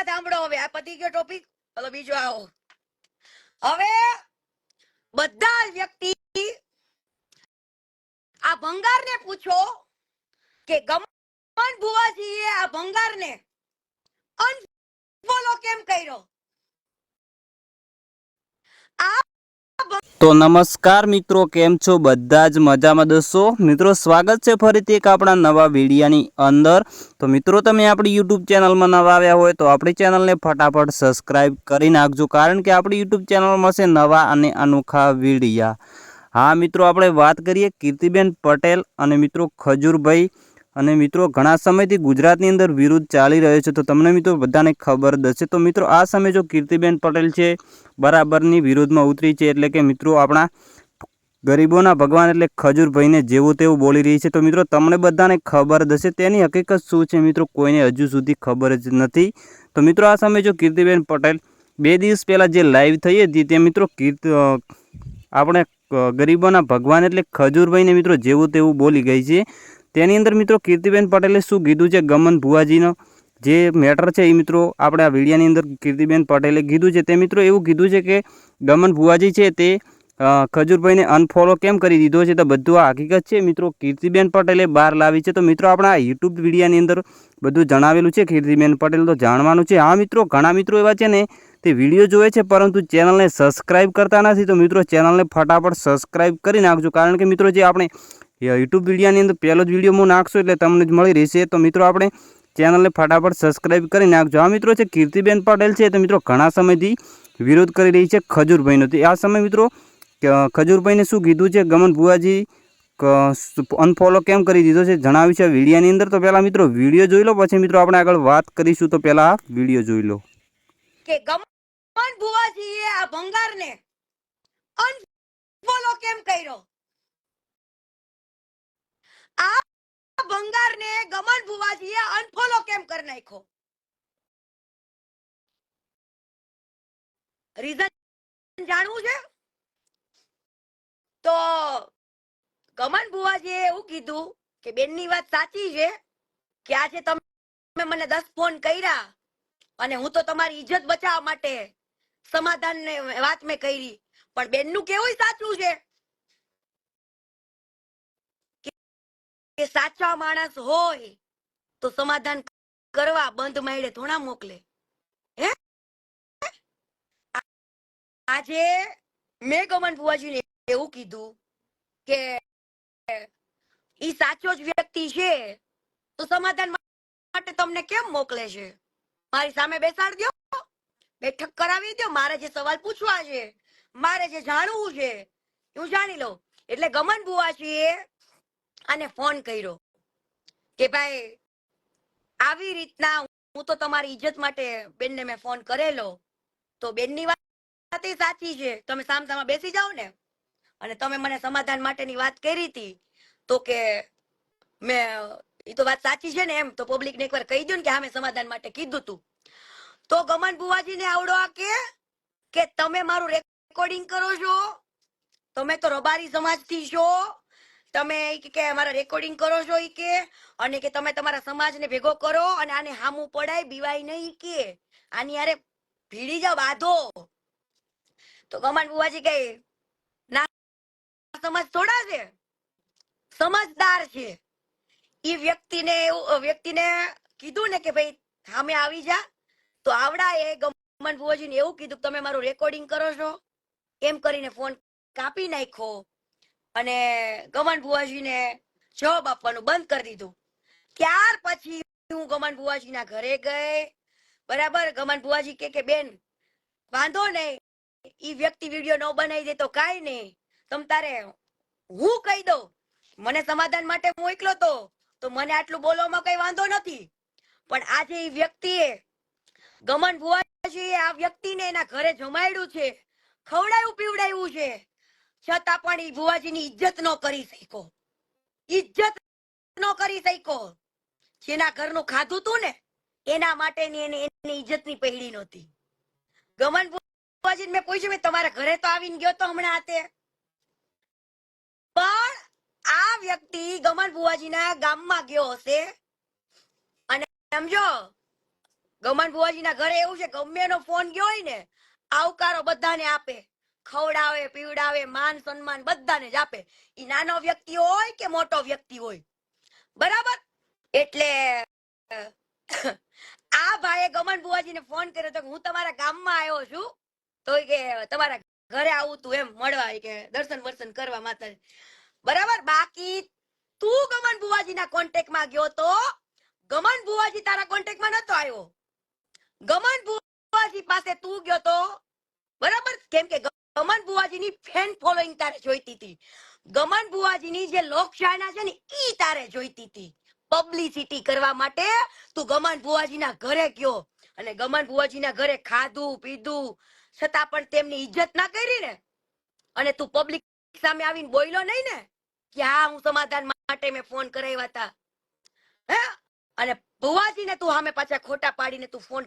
વાત સાંભળો હવે, આ પતી ગયો ટોપિક ચલો બીજો આવો. હવે બધા વ્યક્તિ આ ભંગારને પૂછો કે ગમન ભુવાજીએ આ ભંગારને અનફોલો કેમ કર્યો? તો નમસ્કાર મિત્રો, કેમ છો? બધા જ મજામાં દોસ્તો મિત્રો, સ્વાગત છે ફરીથી એક આપણા નવા વિડીયાની અંદર. તો મિત્રો, તમે આપણી યુટ્યુબ ચેનલમાં નવા આવ્યા હોય તો આપણી ચેનલને ફટાફટ સબસ્ક્રાઈબ કરી નાખજો, કારણ કે આપણી યુટ્યુબ ચેનલમાં છે નવા અને અનોખા વિડીયા. હા, મિત્રો, આપણે વાત કરીએ કીર્તિબેન પટેલ અને મિત્રો ખજૂરભાઈ અને મિત્રો, ઘણા સમયથી ગુજરાતની અંદર વિરોધ ચાલી રહ્યો છે. તો તમને મિત્રો બધાને ખબર હશે તો મિત્રો, આ સમયે જો કીર્તિબેન પટેલ છે, બરાબરની વિરોધમાં ઉતરી છે, એટલે કે મિત્રો આપણા ગરીબોના ભગવાન એટલે ખજૂરભાઈને જેવું તેવું બોલી રહી છે. તો મિત્રો, તમને બધાને ખબર હશે તેની હકીકત શું છે મિત્રો? કોઈને હજુ સુધી ખબર જ નથી. તો મિત્રો, આ સમયે જો કીર્તિબેન પટેલ બે દિવસ પહેલાં જે લાઈવ થઈ હતી, તે મિત્રો કીર્ત આપણે ગરીબોના ભગવાન એટલે ખજૂરભાઈને મિત્રો જેવું તેવું બોલી ગઈ છે. તેની અંદર મિત્રો કીર્તિબેન પટેલે શું કીધું છે? ગમન ભુવાજીનો જે મેટર છે એ મિત્રો આપણે આ વિડીયાની અંદર કીર્તિબેન પટેલે કીધું છે. તે મિત્રો એવું કીધું છે કે ગમન ભુવાજી છે તે ખજૂરભાઈને અનફોલો કેમ કરી દીધો છે? તો બધું આ હકીકત છે. મિત્રો કીર્તિબેન પટેલે બહાર લાવી છે. તો મિત્રો આપણા યુટ્યુબ વિડીયાની અંદર બધું જણાવેલું છે કીર્તિબેન પટેલ તો જાણવાનું છે. હા મિત્રો, ઘણા મિત્રો એવા છે ને, તે વીડિયો જોવે છે પરંતુ ચેનલને સબસ્ક્રાઇબ કરતા નથી. તો મિત્રો ચેનલને ફટાફટ સબસ્ક્રાઇબ કરી નાખજો. કારણ કે મિત્રો જે આપણે યુટ્યુબ વિડીયાની અંદર પહેલો જ વીડિયો હું નાખશો એટલે તમને જ મળી રહેશે. તો મિત્રો, આપણે ચેનલને ફટાફટ સબસ્ક્રાઈબ કરી નાખજો. આ મિત્રો છે કીર્તિબેન પટેલ છે તો મિત્રો ઘણા સમયથી વિરોધ કરી રહી છે ખજૂરભાઈનો. તો આ સમય મિત્રો ખજૂરભાઈને શું કીધું છે? ગમન ભુવાજી અનફોલો કેમ કરી દીધો છે? જણાવ્યું છે વિડીયાની અંદર. તો પહેલાં મિત્રો, વીડિયો જોઈ લો. પછી મિત્રો, આપણે આગળ વાત કરીશું. તો પહેલાં વીડિયો જોઈ લો. કે આ ભંગારને અનફોલો કેમ કર્યો આ ભંગારને ગમન ભુવાજીએ અનફોલો કેમ કરી નાખ્યો? રીઝન જાણવું છે? તો ગમન ભુવાજીએ એવું કીધું કે બેનની વાત સાચી છે કે આજે તમે મને દસ ફોન કર્યા અને હું તો તમારી ઇજ્જત બચાવવા માટે સમાધાન ને વાત મેં કરી. પણ બેનનું કેવું સાચું છે? કે સાચા માણસ હોય તો સમાધાન કરવા બંધ માયડે થોડા મોકલે. હે? આજે મેં ગમન બુવાજીને એવું કીધું કે ઈ સાચો જ વ્યક્તિ છે, તો સમાધાન માટે તમને કેમ મોકલે છે? મારી સામે બેસાડ દો બેઠક કરાવી દો મારે જે સવાલ પૂછવા છે, મારે જે જાણવું છે, હું જાણી લઉં. એટલે ગમન બુવાજીએ આને ફોન કર્યો કે ભાઈ, આવી રીતના હું તો તમારી ઇજ્જત માટે બેનને મેં ફોન કરેલો. તો બેનની વાત સાચી છે. તમે સામ સામા બેસી જાઓ ને. અને તમે મને સમાધાન માટેની વાત કરી હતી. તો કે મેં એ તો વાત સાચી છે ને એમ. તો પબ્લિક ને એકવાર કહી દઉં કે હા, મેં સમાધાન માટે કીધું તું. તો ગમન બુવાજીને આવડો આ કે કે તમે મારું રેકોર્ડિંગ કરો છો? તમે તો રબારી સમાજથી છો. તમે કે અમારા રેકોર્ડિંગ કરો છો ઈ કે? અને કે તમે તમારા સમાજને ભેગો કરો અને આને હામું પડાય, બીવાય નહીં કે. આની હારે ભીડી જાવ બાધો. તો ગમન બુવાજી કહે, ના, સમાજ થોડા છે. સમજદાર છે. ઈ વ્યક્તિને વ્યક્તિને કીધું ને કે, ભાઈ સામે આવી જા. તો આવડા એ ગમન બુવાજીને એવું કીધું તમે મારું રેકોર્ડિંગ કરો છો. એમ કરીને ફોન કાપી નાખ્યો. અને ગમન ભુવાજીને જવાબ આપવાનું બંધ કરી દીધું. ત્યાર પછી હું ગમન ભુવાજીના ઘરે ગઈ. બરાબર? ગમન ભુવાજી કે કે, બેન, વાંધો નહીં. ઈ વ્યક્તિ વીડિયો ન બનાવી દે તો કાંઈ નહીં. તમ તારે હું કહી દઉં. મને સમાધાન માટે મોકલો તો. તો મને આટલું બોલવામાં કઈ વાંધો નથી. પણ આજે ઈ વ્યક્તિએ ગમન ભુવાજી આ વ્યક્તિને એના ઘરે જમાડ્યું છે. ખવડાયું, પીવડાયું છે. છતાં પણ ઈ ભુવાજીની ઇજ્જત નો કરી શક્યો. ઇજ્જત નો કરી શક્યો. જેના ઘરનું ખાધું તું ને, એના માટેની એને એની ઇજ્જતની નહોતી. ગમન ભુવાજીને મેં પૂછ્યું તમારા ઘરે તો આવીને ગયો તો હમણાં આતે પણ આ વ્યક્તિ ગમન ભુવાજીના ગામમાં ગયો હશે. અને સમજો, ગમન ભુવાજીના ઘરે એવું છે, ગમે એનો ફોન ગયો હોય ને, આવકારો બધાને આપે. ખવડાવે, પીવડાવે, માન સન્માન બધાને જ આપે. એ નાનો વ્યક્તિ હોય કે મોટો વ્યક્તિ હોય. બરાબર? એટલે, આ ભાઈએ ગમન બુવાજીને ફોન કર્યો તો હું તમારા ગામમાં આવ્યો છું, તો કે તમારા ઘરે આવું તું એમ મળવા કે દર્શન વર્શન કરવા માતા બરાબર? બાકી તું ગમન બુવાજીના કોન્ટેક્ટમાં ગયો તો, ગમન બુવાજી તારા કોન્ટેક્ટમાં નતો આવ્યો. ગમન બુવાજી પાસે તું ગયો તો, બરાબર? કેમ કે ગમન બુવાજીની ફેન ફોલોઈંગ તારે જોઈતી હતી ગમન બુવાજીની જે લોકશાયના છે ને, ઈ તારે જોઈતી હતી પબ્લિસિટી કરવા માટે તું ગમન બુવાજીના ઘરે ગયો. અને ગમન બુવાજીના ઘરે ખાધું, પીધું, છતાં પણ તેમની ઇજ્જત ના કરી ને. અને તું પબ્લિક સામે આવીને બોલ્યો નહીં ને, કે હા, હું સમાધાન માટે મેં ફોન કરાવ્યા હતા. હે? અને બુવાજીને તું સામે પાછા ખોટા પાડીને તું ફોન